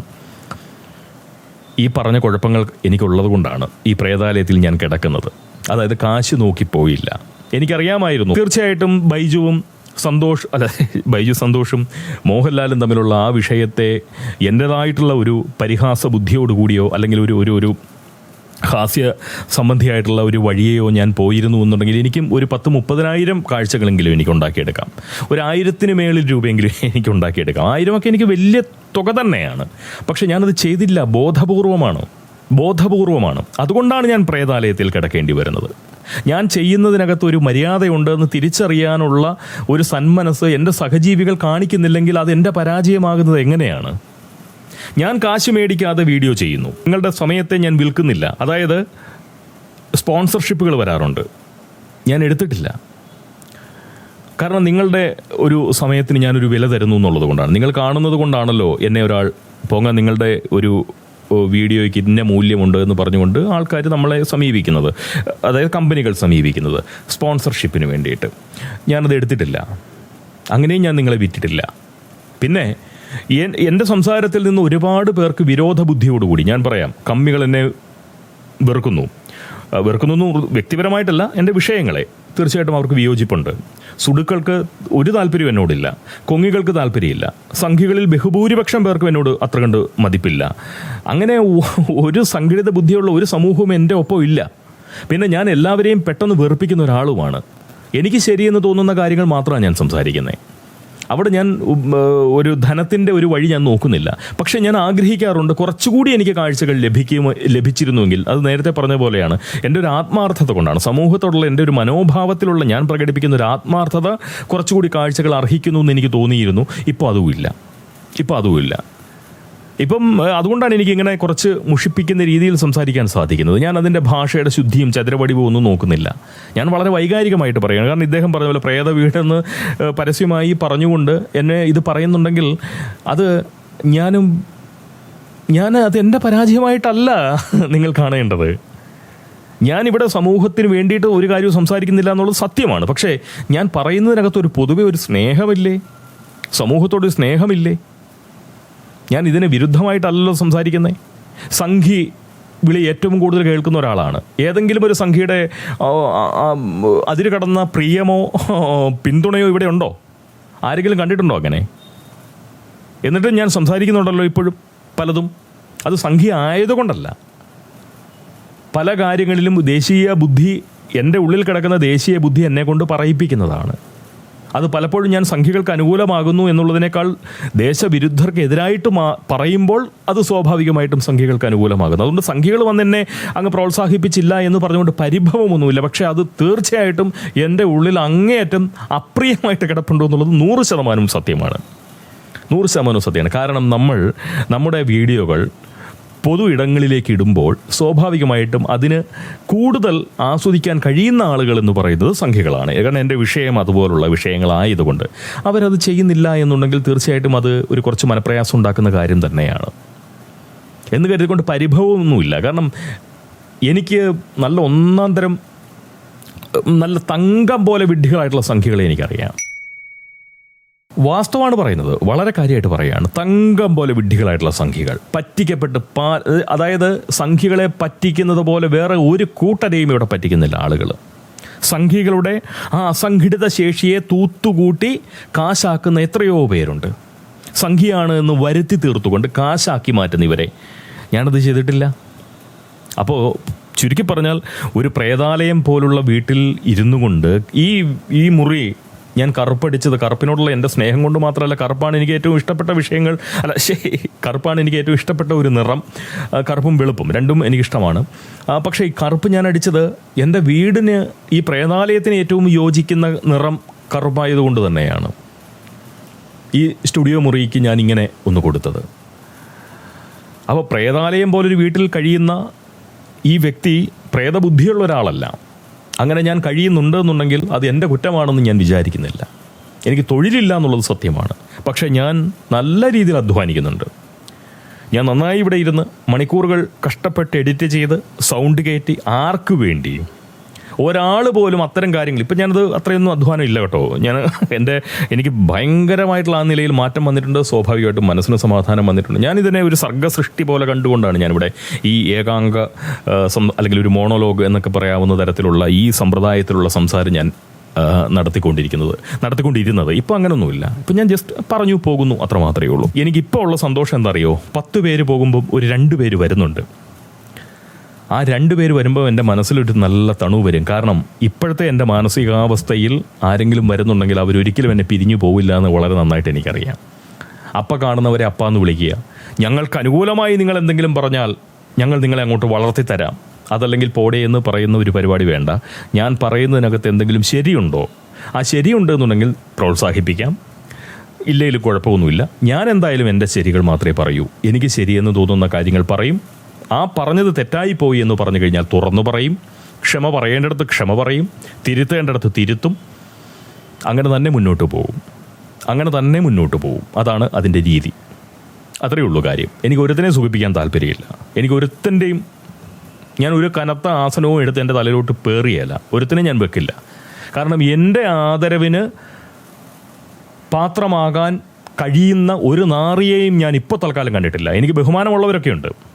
ഈ പറഞ്ഞ കുഴപ്പങ്ങൾ എനിക്കുള്ളത് കൊണ്ടാണ് ഈ പ്രേതാലയത്തിൽ ഞാൻ കിടക്കുന്നത്. അതായത് കാശ് നോക്കിപ്പോയില്ല. എനിക്കറിയാമായിരുന്നു. തീർച്ചയായിട്ടും ബൈജുവും സന്തോഷ് അല്ല ബൈജു സന്തോഷും മോഹൻലാലും തമ്മിലുള്ള ആ വിഷയത്തെ എന്റെതായിട്ടുള്ള ഒരു പരിഹാസ ബുദ്ധിയോടുകൂടിയോ അല്ലെങ്കിൽ ഒരു ഒരു ഒരു ഹാസ്യ സംബന്ധിയായിട്ടുള്ള ഒരു വഴിയെയോ ഞാൻ പോയിരുന്നു എന്നുണ്ടെങ്കിൽ എനിക്കും ഒരു പത്ത് മുപ്പതിനായിരം കാഴ്ചകളെങ്കിലും എനിക്ക് ഉണ്ടാക്കിയെടുക്കാം. ഒരു ആയിരത്തിന് മേളിൽ രൂപയെങ്കിലും എനിക്ക് ഉണ്ടാക്കിയെടുക്കാം. ആയിരമൊക്കെ എനിക്ക് വലിയ തുക തന്നെയാണ്. പക്ഷെ ഞാനത് ചെയ്തില്ല. ബോധപൂർവമാണ്. ബോധപൂർവമാണ്. അതുകൊണ്ടാണ് ഞാൻ പ്രേതാലയത്തിൽ കിടക്കേണ്ടി വരുന്നത്. ഞാൻ ചെയ്യുന്നതിനകത്ത് ഒരു മര്യാദയുണ്ടെന്ന് തിരിച്ചറിയാനുള്ള ഒരു സന്മനസ് എന്റെ സഹജീവികൾ കാണിക്കുന്നില്ലെങ്കിൽ അത് എന്റെ പരാജയമാകുന്നത് എങ്ങനെയാണ്? ഞാൻ കാശ് മേടിക്കാതെ വീഡിയോ ചെയ്യുന്നു. നിങ്ങളുടെ സമയത്തെ ഞാൻ വിൽക്കുന്നില്ല. അതായത് സ്പോൺസർഷിപ്പുകൾ വരാറുണ്ട്. ഞാൻ എടുത്തിട്ടില്ല. കാരണം നിങ്ങളുടെ ഒരു സമയത്തിന് ഞാനൊരു വില തരുന്നു എന്നുള്ളത് കൊണ്ടാണ് നിങ്ങൾ കാണുന്നത് കൊണ്ടാണല്ലോ എന്നെ ഒരാൾ പോങ്ങ നിങ്ങളുടെ ഒരു വീഡിയോയ്ക്ക് ഇന്ന മൂല്യമുണ്ട് എന്ന് പറഞ്ഞുകൊണ്ട് ആൾക്കാർ നമ്മളെ സമീപിക്കുന്നത്. അതായത് കമ്പനികൾ സമീപിക്കുന്നത്. സ്പോൺസർഷിപ്പിന് വേണ്ടിയിട്ട്. ഞാനത് എടുത്തിട്ടില്ല. അങ്ങനെയും ഞാൻ നിങ്ങളെ വിറ്റിട്ടില്ല. പിന്നെ എൻ- എന്റെ സംസാരത്തിൽ നിന്ന് ഒരുപാട് പേർക്ക് വിരോധ ബുദ്ധിയോടുകൂടി ഞാൻ പറയാം കമ്മികൾ എന്നെ വെറുക്കുന്നു. ആ, വെറുക്കുന്നു എന്ന് വ്യക്തിപരമായിട്ടല്ല എന്റെ വിഷയങ്ങളെ. തീർച്ചയായിട്ടും അവർക്ക് വിയോജിപ്പുണ്ട്. സുടുക്കൾക്ക് ഒരു താല്പര്യം എന്നോടില്ല. കൊങ്ങികൾക്ക് താല്പര്യമില്ല. സംഘികളിൽ ബഹുഭൂരിപക്ഷം പേർക്കും എന്നോട് അത്ര കണ്ട് മതിപ്പില്ല. അങ്ങനെ ഒരു സംഘടിത ബുദ്ധിയുള്ള ഒരു സമൂഹവും എന്റെ ഒപ്പം ഇല്ല. പിന്നെ ഞാൻ എല്ലാവരെയും പെട്ടെന്ന് വെറുപ്പിക്കുന്ന ഒരാളുമാണ്. എനിക്ക് ശരിയെന്ന് തോന്നുന്ന കാര്യങ്ങൾ മാത്രമാണ് ഞാൻ സംസാരിക്കുന്നത് അവിടെ ഞാൻ ഒരു ധനത്തിന്റെ ഒരു വഴി ഞാൻ നോക്കുന്നില്ല. പക്ഷെ ഞാൻ ആഗ്രഹിക്കാറുണ്ട് കുറച്ചുകൂടി എനിക്ക് കാഴ്ചകൾ ലഭിക്കും ലഭിച്ചിരുന്നുവെങ്കിൽ. അത് നേരത്തെ പറഞ്ഞ പോലെയാണ്. എന്റെ ഒരു ആത്മാർത്ഥത കൊണ്ടാണ്. സമൂഹത്തോടുള്ള എന്റെ ഒരു മനോഭാവത്തിലുള്ള ഞാൻ പ്രകടിപ്പിക്കുന്ന ഒരു ആത്മാർത്ഥത കുറച്ചുകൂടി കാഴ്ചകൾ അർഹിക്കുന്നു എന്ന് എനിക്ക് തോന്നിയിരുന്നു. ഇപ്പോൾ അതുമില്ല. ഇപ്പോൾ അതുമില്ല. ഇപ്പം അതുകൊണ്ടാണ് എനിക്ക് ഇങ്ങനെ കുറച്ച് മുഷിപ്പിക്കുന്ന രീതിയിൽ സംസാരിക്കാൻ സാധിക്കുന്നത്. ഞാൻ അതിന്റെ ഭാഷയുടെ ശുദ്ധിയും ചതുരപടിവും ഒന്നും നോക്കുന്നില്ല. ഞാൻ വളരെ വൈകാരികമായിട്ട് പറയുകയാണ്. കാരണം ഇദ്ദേഹം പറഞ്ഞ പോലെ പ്രേത വീടെന്ന് പരസ്യമായി പറഞ്ഞുകൊണ്ട് എന്നെ ഇത് പറയുന്നുണ്ടെങ്കിൽ അത് ഞാനും ഞാൻ അത് എന്റെ പരാജയമായിട്ടല്ല നിങ്ങൾ കാണേണ്ടത്. ഞാനിവിടെ സമൂഹത്തിന് വേണ്ടിയിട്ട് ഒരു കാര്യവും സംസാരിക്കുന്നില്ല എന്നുള്ളത് സത്യമാണ്. പക്ഷേ ഞാൻ പറയുന്നതിനകത്ത് ഒരു പൊതുവെ ഒരു സ്നേഹമില്ലേ? സമൂഹത്തോട് സ്നേഹമില്ലേ? ഞാൻ ഇതിന് വിരുദ്ധമായിട്ടല്ലല്ലോ സംസാരിക്കുന്നത് സംഘി വിളി ഏറ്റവും കൂടുതൽ കേൾക്കുന്ന ഒരാളാണ്. ഏതെങ്കിലും ഒരു സംഘിയുടെ അതിര് കടന്ന പ്രിയമോ പിന്തുണയോ ഇവിടെ ഉണ്ടോ? ആരെങ്കിലും കണ്ടിട്ടുണ്ടോ അങ്ങനെ? എന്നിട്ടും ഞാൻ സംസാരിക്കുന്നുണ്ടല്ലോ ഇപ്പോഴും പലതും. അത് സംഘി ആയതുകൊണ്ടല്ല. പല കാര്യങ്ങളിലും ദേശീയ ബുദ്ധി എന്റെ ഉള്ളിൽ കിടക്കുന്ന ദേശീയ ബുദ്ധി എന്നെ കൊണ്ട് പറയിപ്പിക്കുന്നതാണ്. അത് പലപ്പോഴും ഞാൻ സംഖ്യകൾക്ക് അനുകൂലമാകുന്നു എന്നുള്ളതിനേക്കാൾ ദേശവിരുദ്ധർക്ക് എതിരായിട്ട് മാ- പറയുമ്പോൾ അത് സ്വാഭാവികമായിട്ടും സംഖ്യകൾക്ക് അനുകൂലമാകുന്നു. അതുകൊണ്ട് സംഖ്യകൾ വന്ന് എന്നെ അങ്ങ് പ്രോത്സാഹിപ്പിച്ചില്ല എന്ന് പറഞ്ഞുകൊണ്ട് പരിഭവമൊന്നുമില്ല. പക്ഷേ അത് തീർച്ചയായിട്ടും എന്റെ ഉള്ളിൽ അങ്ങേയറ്റം അപ്രിയമായിട്ട് കിടപ്പുണ്ടോ എന്നുള്ളത് നൂറ് ശതമാനം സത്യമാണ്. നൂറ് ശതമാനം സത്യമാണ്. കാരണം നമ്മൾ നമ്മുടെ വീഡിയോകൾ പൊതു ഇടങ്ങളിലേക്ക് ഇടുമ്പോൾ സ്വാഭാവികമായിട്ടും അതിന് കൂടുതൽ ആസ്വദിക്കാൻ കഴിയുന്ന ആളുകൾ എന്ന് പറയുന്നത് സംഖ്യകളാണ്. കാരണം എന്റെ വിഷയം അതുപോലുള്ള വിഷയങ്ങളായതുകൊണ്ട് അവരത് ചെയ്യുന്നില്ല എന്നുണ്ടെങ്കിൽ തീർച്ചയായിട്ടും അത് ഒരു കുറച്ച് മനപ്രയാസം ഉണ്ടാക്കുന്ന കാര്യം തന്നെയാണ്. എന്ന് കരുതിക്കൊണ്ട് പരിഭവമൊന്നുമില്ല. കാരണം എനിക്ക് നല്ല ഒന്നാം തരം നല്ല തങ്കം പോലെ വിഡ്ഢികളായിട്ടുള്ള സംഖ്യകളെ എനിക്കറിയാം. വാസ്തവമാണ് പറയുന്നത്. വളരെ കാര്യമായിട്ട് പറയുകയാണ്. തങ്കം പോലെ വിഡ്ഢികളായിട്ടുള്ള സംഖ്യകൾ പറ്റിക്കപ്പെട്ട് പാ അതായത് സംഖ്യകളെ പറ്റിക്കുന്നത് പോലെ വേറെ ഒരു കൂട്ടരെയും ഇവിടെ പറ്റിക്കുന്നില്ല ആളുകൾ സംഖ്യകളുടെ ആ അസംഘടിത ശേഷിയെ തൂത്തുകൂട്ടി കാശാക്കുന്ന എത്രയോ പേരുണ്ട്. സംഖ്യയാണ് എന്ന് വരുത്തി തീർത്തുകൊണ്ട് കാശാക്കി മാറ്റുന്ന ഇവരെ. ഞാനത് ചെയ്തിട്ടില്ല. അപ്പോൾ ചുരുക്കി പറഞ്ഞാൽ ഒരു പ്രേതാലയം പോലുള്ള വീട്ടിൽ ഇരുന്നു കൊണ്ട് ഈ ഈ മുറി ഞാൻ കറുപ്പടിച്ചത്. കറുപ്പിനോടുള്ള എന്റെ സ്നേഹം കൊണ്ട് മാത്രമല്ല കറുപ്പാണ് എനിക്ക് ഏറ്റവും ഇഷ്ടപ്പെട്ട വിഷയങ്ങൾ. അല്ല ശേ കറുപ്പാണ് എനിക്ക് ഏറ്റവും ഇഷ്ടപ്പെട്ട ഒരു നിറം. കറുപ്പും വെളുപ്പും രണ്ടും എനിക്കിഷ്ടമാണ്. പക്ഷേ ഈ കറുപ്പ് ഞാൻ അടിച്ചത് എന്റെ വീടിന് ഈ പ്രേതാലയത്തിന് ഏറ്റവും യോജിക്കുന്ന നിറം കറുപ്പായതുകൊണ്ട് തന്നെയാണ്. ഈ സ്റ്റുഡിയോ മുറിക്ക് ഞാൻ ഇങ്ങനെ ഒന്ന് കൊടുത്തത്. അപ്പോൾ പ്രേതാലയം പോലൊരു വീട്ടിൽ കഴിയുന്ന ഈ വ്യക്തി പ്രേതബുദ്ധിയുള്ള ഒരാളല്ല. അങ്ങനെ ഞാൻ കഴിയുന്നുണ്ട് എന്നുണ്ടെങ്കിൽ അത് എന്റെ കുറ്റമാണെന്ന് ഞാൻ വിചാരിക്കുന്നില്ല. എനിക്ക് തൊഴിലില്ല എന്നുള്ളത് സത്യമാണ്. പക്ഷേ ഞാൻ നല്ല രീതിയിൽ അധ്വാനിക്കുന്നുണ്ട്. ഞാൻ നന്നായി ഇവിടെ ഇരുന്ന് മണിക്കൂറുകൾ കഷ്ടപ്പെട്ട് എഡിറ്റ് ചെയ്ത് സൗണ്ട് കയറ്റി ആർക്ക് വേണ്ടിയും ഒരാൾ പോലും അത്തരം കാര്യങ്ങൾ ഇപ്പം ഞാനത് അത്രയൊന്നും അധ്വാനം ഇല്ല കേട്ടോ. ഞാൻ എന്റെ എനിക്ക് ഭയങ്കരമായിട്ടുള്ള ആ നിലയിൽ മാറ്റം വന്നിട്ടുണ്ട്. സ്വാഭാവികമായിട്ടും മനസ്സിന് സമാധാനം വന്നിട്ടുണ്ട്. ഞാനിതിനെ ഒരു സർഗസൃഷ്ടി പോലെ കണ്ടുകൊണ്ടാണ് ഞാനിവിടെ ഈ ഏകാംഗ അല്ലെങ്കിൽ ഒരു മോണോലോഗ് എന്നൊക്കെ പറയാവുന്ന തരത്തിലുള്ള ഈ സമ്പ്രദായത്തിലുള്ള സംസാരം ഞാൻ നടത്തിക്കൊണ്ടിരിക്കുന്നത് നടത്തിക്കൊണ്ടിരുന്നത്. ഇപ്പം അങ്ങനൊന്നുമില്ല. ഇപ്പം ഞാൻ ജസ്റ്റ് പറഞ്ഞു പോകുന്നു അത്ര മാത്രമേ ഉള്ളൂ. എനിക്കിപ്പോൾ ഉള്ള സന്തോഷം എന്താ അറിയോ? പത്ത് പേര് പോകുമ്പോൾ ഒരു രണ്ട് പേര് വരുന്നുണ്ട്. ആ രണ്ടുപേര് വരുമ്പോൾ എന്റെ മനസ്സിലൊരു നല്ല തണു വരും. കാരണം ഇപ്പോഴത്തെ എന്റെ മാനസികാവസ്ഥയിൽ ആരെങ്കിലും വരുന്നുണ്ടെങ്കിൽ അവരൊരിക്കലും എന്നെ പിരിഞ്ഞു പോവില്ല എന്ന് വളരെ നന്നായിട്ട് എനിക്കറിയാം. അപ്പ കാണുന്നവരെ അപ്പ എന്ന് വിളിക്കുക. ഞങ്ങൾക്ക് അനുകൂലമായി നിങ്ങൾ എന്തെങ്കിലും പറഞ്ഞാൽ ഞങ്ങൾ നിങ്ങളെ അങ്ങോട്ട് വളർത്തി തരാം. അതല്ലെങ്കിൽ പോടേ എന്ന് പറയുന്ന ഒരു പരിപാടി വേണ്ട. ഞാൻ പറയുന്നതിനകത്ത് എന്തെങ്കിലും ശരിയുണ്ടോ? ആ ശരിയുണ്ട് എന്നുണ്ടെങ്കിൽ പ്രോത്സാഹിപ്പിക്കാം. ഇല്ലെങ്കിൽ കുഴപ്പമൊന്നുമില്ല. ഞാൻ എന്തായാലും എന്റെ ശരികൾ മാത്രമേ പറയൂ. എനിക്ക് ശരിയെന്ന് തോന്നുന്ന കാര്യങ്ങൾ പറയും. ആ പറഞ്ഞത് തെറ്റായി പോയി എന്ന് പറഞ്ഞു കഴിഞ്ഞാൽ തുറന്നു പറയും ക്ഷമ പറയേണ്ടടുത്ത് ക്ഷമ പറയും തിരുത്തേണ്ടടുത്ത് തിരുത്തും അങ്ങനെ തന്നെ മുന്നോട്ട് പോകും അങ്ങനെ തന്നെ മുന്നോട്ട് പോകും അതാണ് അതിന്റെ രീതി. അത്രയേ ഉള്ളൂ കാര്യം. എനിക്ക് ഒരുത്തിനെ സുഖിപ്പിക്കാൻ താല്പര്യമില്ല. എനിക്ക് ഒരുത്തന്റെയും ഞാൻ ഒരു കനത്ത ആസനവും എടുത്ത് എന്റെ തലയിലോട്ട് പേറിയല്ല. ഒരുത്തിനെ ഞാൻ വെക്കില്ല. കാരണം എന്റെ ആദരവിന് പാത്രമാകാൻ കഴിയുന്ന ഒരു നാറിയെയും ഞാൻ ഇപ്പോൾ തൽക്കാലം കണ്ടിട്ടില്ല. എനിക്ക് ബഹുമാനമുള്ളവരൊക്കെ ഉണ്ട്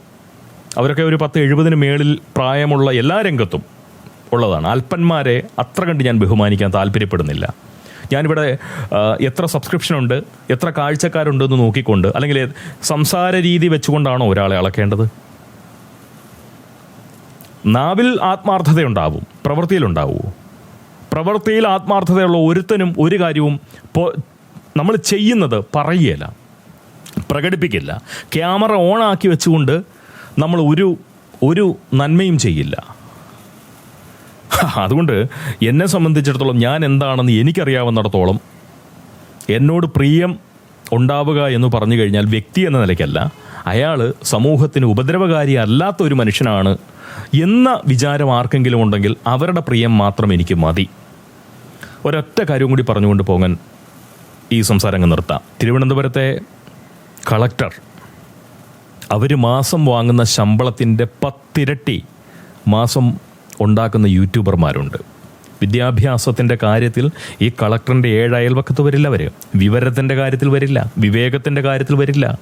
അവരൊക്കെ ഒരു പത്ത് എഴുപതിന് മേളിൽ പ്രായമുള്ള എല്ലാ രംഗത്തും ഉള്ളതാണ്. അല്പന്മാരെ അത്ര കണ്ട് ഞാൻ ബഹുമാനിക്കാൻ താല്പര്യപ്പെടുന്നില്ല. ഞാനിവിടെ എത്ര സബ്സ്ക്രിപ്ഷൻ ഉണ്ട് എത്ര കാഴ്ചക്കാരുണ്ടെന്ന് നോക്കിക്കൊണ്ട് അല്ലെങ്കിൽ സംസാര രീതി വെച്ചുകൊണ്ടാണോ ഒരാളെ അളക്കേണ്ടത്? നാവിൽ ആത്മാർത്ഥതയുണ്ടാവും പ്രവൃത്തിയിലുണ്ടാവുമോ പ്രവൃത്തിയിൽ ആത്മാർത്ഥതയുള്ള ഒരുത്തനും ഒരു കാര്യവും നമ്മൾ ചെയ്യുന്നത് പറയുകയില്ല പ്രകടിപ്പിക്കില്ല. ക്യാമറ ഓണാക്കി വെച്ചുകൊണ്ട് നമ്മൾ ഒരു ഒരു നന്മയും ചെയ്യില്ല. അതുകൊണ്ട് എന്നെ സംബന്ധിച്ചിടത്തോളം ഞാൻ എന്താണെന്ന് എനിക്കറിയാവുന്നിടത്തോളം എന്നോട് പ്രിയം ഉണ്ടാവുക എന്ന് പറഞ്ഞു കഴിഞ്ഞാൽ വ്യക്തി എന്ന നിലയ്ക്കല്ല. അയാൾ സമൂഹത്തിന് ഉപദ്രവകാരി അല്ലാത്ത ഒരു മനുഷ്യനാണ് എന്ന വിചാരം ആർക്കെങ്കിലും ഉണ്ടെങ്കിൽ അവരുടെ പ്രിയം മാത്രം എനിക്ക് മതി. ഒരൊറ്റ കാര്യം കൂടി പറഞ്ഞുകൊണ്ട് പോകാൻ ഈ സംസാരം അങ്ങ് നിർത്താം. തിരുവനന്തപുരത്തെ കളക്ടർ അവർ മാസം വാങ്ങുന്ന ശമ്പളത്തിന്റെ പത്തിരട്ടി മാസം ഉണ്ടാക്കുന്ന യൂട്യൂബർമാരുണ്ട്. വിദ്യാഭ്യാസത്തിന്റെ കാര്യത്തിൽ ഈ കളക്ടറിന്റെ ഏഴ് അയൽവക്കത്ത് വരില്ല അവർ വിവരത്തിന്റെ കാര്യത്തിൽ വരില്ല വിവേകത്തിന്റെ കാര്യത്തിൽ വരില്ല.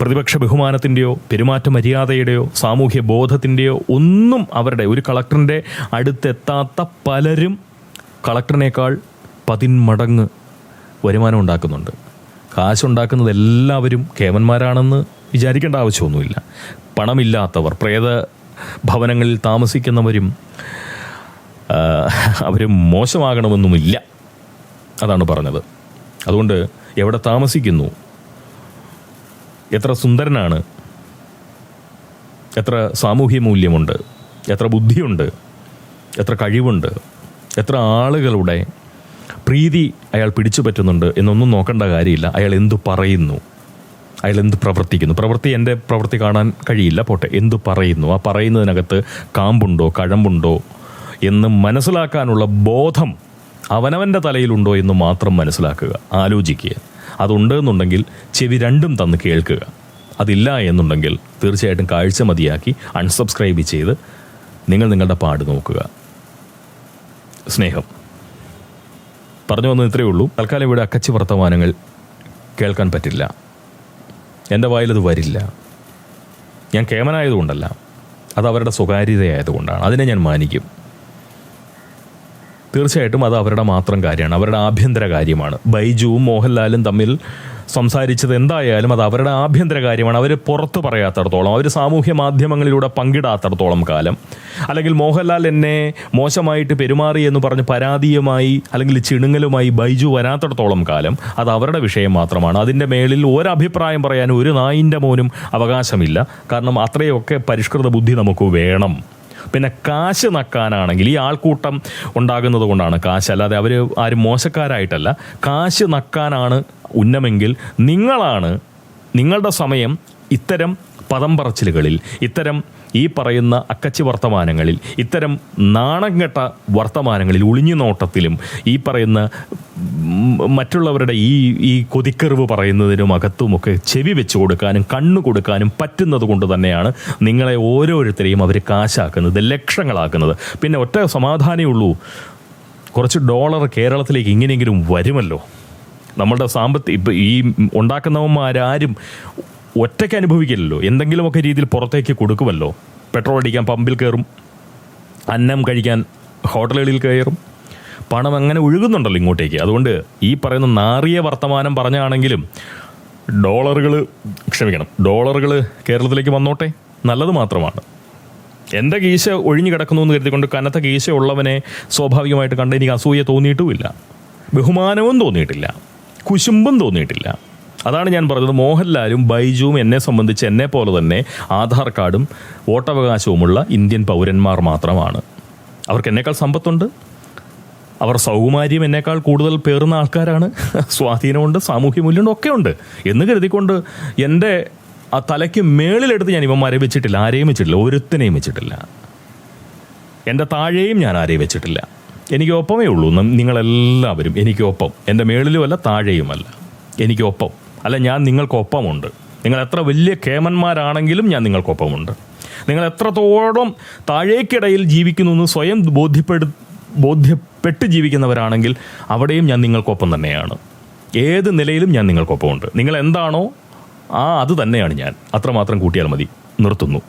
പ്രതിപക്ഷ ബഹുമാനത്തിന്റെയോ പെരുമാറ്റ മര്യാദയുടെയോ സാമൂഹ്യ ബോധത്തിന്റെയോ ഒന്നും അവരുടെ ഒരു കളക്ടറിന്റെ അടുത്തെത്താത്ത പലരും കളക്ടറിനേക്കാൾ പതിന്മടങ്ങ് വരുമാനം ഉണ്ടാക്കുന്നുണ്ട്. കാശുണ്ടാക്കുന്നത് എല്ലാവരും കേമന്മാരാണെന്ന് വിചാരിക്കേണ്ട ആവശ്യമൊന്നുമില്ല. പണമില്ലാത്തവർ പ്രേത ഭവനങ്ങളിൽ താമസിക്കുന്നവരും അവർ മോശമാകണമെന്നുമില്ല. അതാണ് പറഞ്ഞത്. അതുകൊണ്ട് എവിടെ താമസിക്കുന്നു? എത്ര സുന്ദരനാണ്? എത്ര സാമൂഹ്യ മൂല്യമുണ്ട് എത്ര ബുദ്ധിയുണ്ട്? എത്ര കഴിവുണ്ട്? എത്ര ആളുകളുടെ പ്രീതി അയാൾ പിടിച്ചു പറ്റുന്നുണ്ട് എന്നൊന്നും നോക്കേണ്ട കാര്യമില്ല. അയാൾ എന്തു പറയുന്നു? അയാൾ എന്ത് പ്രവർത്തിക്കുന്നു? പ്രവൃത്തി എന്റെ പ്രവൃത്തി കാണാൻ കഴിയില്ല. പോട്ടെ എന്തു പറയുന്നു? ആ പറയുന്നതിനകത്ത് കാമ്പുണ്ടോ കഴമ്പുണ്ടോ എന്ന് മനസ്സിലാക്കാനുള്ള ബോധം അവനവന്റെ തലയിലുണ്ടോ എന്ന് മാത്രം മനസ്സിലാക്കുക. ആലോചിക്കുക. അതുണ്ട് എന്നുണ്ടെങ്കിൽ ചെവി രണ്ടും തന്ന് കേൾക്കുക. അതില്ല എന്നുണ്ടെങ്കിൽ തീർച്ചയായിട്ടും കാഴ്ച മതിയാക്കി അൺസബ്സ്ക്രൈബ് ചെയ്ത് നിങ്ങൾ നിങ്ങളുടെ പാട് നോക്കുക. സ്നേഹം. പറഞ്ഞു വന്നത് ഇത്രയേ ഉള്ളൂ. തൽക്കാലം ഇവിടെ അക്കച്ചി വർത്തമാനങ്ങൾ കേൾക്കാൻ പറ്റില്ല. എന്റെ വായിലത് വരില്ല. ഞാൻ കേമനായതുകൊണ്ടല്ല. അത് അവരുടെ സ്വകാര്യതയായതുകൊണ്ടാണ്. അതിനെ ഞാൻ മാനിക്കും. തീർച്ചയായിട്ടും അത് അവരുടെ മാത്രം കാര്യമാണ്. അവരുടെ ആഭ്യന്തര കാര്യമാണ്. ബൈജുവും മോഹൻലാലും തമ്മിൽ സംസാരിച്ചത് എന്തായാലും അത് അവരുടെ ആഭ്യന്തര കാര്യമാണ്. അവർ പുറത്ത് പറയാത്തടത്തോളം അവർ സാമൂഹ്യ മാധ്യമങ്ങളിലൂടെ പങ്കിടാത്തടത്തോളം കാലം അല്ലെങ്കിൽ മോഹൻലാൽ എന്നെ മോശമായിട്ട് പെരുമാറി എന്ന് പറഞ്ഞ് പരാതിയുമായി അല്ലെങ്കിൽ ചിണുങ്ങലുമായി ബൈജു വരാത്തടത്തോളം കാലം അത് അവരുടെ വിഷയം മാത്രമാണ്. അതിന്റെ മേളിൽ ഒരഭിപ്രായം പറയാൻ ഒരു നായിന്റെ മോനും അവകാശമില്ല. കാരണം അത്രയൊക്കെ പരിഷ്കൃത ബുദ്ധി നമുക്ക് വേണം. പിന്നെ കാശ് നക്കാനാണെങ്കിൽ ഈ ആൾക്കൂട്ടം ഉണ്ടാകുന്നത് കൊണ്ടാണ്. കാശ് അല്ലാതെ അവർ ആരും മോശക്കാരായിട്ടല്ല. കാശ് നക്കാനാണ് ഉന്നമെങ്കിൽ നിങ്ങളാണ് നിങ്ങളുടെ സമയം ഇത്തരം പദം പറച്ചിലുകളിൽ ഇത്തരം ഈ പറയുന്ന അക്കച്ചി വർത്തമാനങ്ങളിൽ ഇത്തരം നാണം കെട്ട വർത്തമാനങ്ങളിൽ ഒളിഞ്ഞു നോട്ടത്തിലും ഈ പറയുന്ന മറ്റുള്ളവരുടെ ഈ ഈ കൊതിക്കെറിവ് പറയുന്നതിനും അകത്തുമൊക്കെ ചെവി വെച്ച് കൊടുക്കാനും കണ്ണു കൊടുക്കാനും പറ്റുന്നത് കൊണ്ട് തന്നെയാണ് നിങ്ങളെ ഓരോരുത്തരെയും അവർ കാശാക്കുന്നത് ലക്ഷങ്ങളാക്കുന്നത്. പിന്നെ ഒറ്റ സമാധാനമേ ഉള്ളൂ. കുറച്ച് ഡോളർ കേരളത്തിലേക്ക് ഇങ്ങനെയെങ്കിലും വരുമല്ലോ. നമ്മളുടെ സാമ്പത്തിക ഇപ്പം ഈ ഉണ്ടാക്കുന്നവന്മാരാരും ഒറ്റയ്ക്ക് അനുഭവിക്കില്ലല്ലോ. എന്തെങ്കിലുമൊക്കെ രീതിയിൽ പുറത്തേക്ക് കൊടുക്കുമല്ലോ. പെട്രോൾ അടിക്കാൻ പമ്പിൽ കയറും. അന്നം കഴിക്കാൻ ഹോട്ടലുകളിൽ കയറും. പണം അങ്ങനെ ഒഴുകുന്നുണ്ടല്ലോ ഇങ്ങോട്ടേക്ക്. അതുകൊണ്ട് ഈ പറയുന്ന നാറിയ വർത്തമാനം പറഞ്ഞാണെങ്കിലും ഡോളറുകൾ ക്ഷമിക്കണം. ഡോളറുകൾ കേരളത്തിലേക്ക് വന്നോട്ടെ. നല്ലത് മാത്രമാണ്. എന്റെ കീശ ഒഴിഞ്ഞു കിടക്കുന്നു എന്ന് കരുതിക്കൊണ്ട് കനത്ത കീശ ഉള്ളവനെ സ്വാഭാവികമായിട്ട് കണ്ട് എനിക്ക് അസൂയ തോന്നിയിട്ടുമില്ല. ബഹുമാനവും തോന്നിയിട്ടില്ല. കുശുമ്പും തോന്നിയിട്ടില്ല. അതാണ് ഞാൻ പറഞ്ഞത്. മോഹൻലാലും ബൈജുവും എന്നെ സംബന്ധിച്ച് എന്നെ പോലെ തന്നെ ആധാർ കാർഡും വോട്ടവകാശവുമുള്ള ഇന്ത്യൻ പൗരന്മാർ മാത്രമാണ്. അവർക്ക് എന്നേക്കാൾ സമ്പത്തുണ്ട്. അവർ സൗകുമാര്യം എന്നേക്കാൾ കൂടുതൽ പേറുന്ന ആൾക്കാരാണ്. സ്വാധീനമുണ്ട് സാമൂഹ്യ മൂല്യമുണ്ട് ഒക്കെ ഉണ്ട് എന്ന് കരുതിക്കൊണ്ട് എന്റെ ആ തലയ്ക്ക് മേളിലെടുത്ത് ഞാൻ ഇവന്മാരെ വെച്ചിട്ടില്ല. ആരെയും വെച്ചിട്ടില്ല. ഒരുത്തിനെയും വെച്ചിട്ടില്ല. എന്റെ താഴെയും ഞാൻ ആരെയും വെച്ചിട്ടില്ല. എനിക്ക് ഒപ്പമേ ഉള്ളൂ നിങ്ങളെല്ലാവരും എനിക്കൊപ്പം. എന്റെ മേളിലുമല്ല താഴെയുമല്ല. എനിക്കൊപ്പം. അല്ല ഞാൻ നിങ്ങൾക്കൊപ്പമുണ്ട്. നിങ്ങൾ എത്ര വലിയ കേമന്മാരാണെങ്കിലും ഞാൻ നിങ്ങൾക്കൊപ്പമുണ്ട്. നിങ്ങൾ എത്രത്തോളം താഴേക്കിടയിൽ ജീവിക്കുന്നു എന്ന് സ്വയം ബോധ്യപ്പെടു ബോധ്യപ്പെട്ട് ജീവിക്കുന്നവരാണെങ്കിൽ അവിടെയും ഞാൻ നിങ്ങൾക്കൊപ്പം തന്നെയാണ്. ഏത് നിലയിലും ഞാൻ നിങ്ങൾക്കൊപ്പമുണ്ട്. നിങ്ങൾ എന്താണോ ആ അത് തന്നെയാണ് ഞാൻ. അത്രമാത്രം കൂട്ടിയാൽ മതി. നിർത്തുന്നു.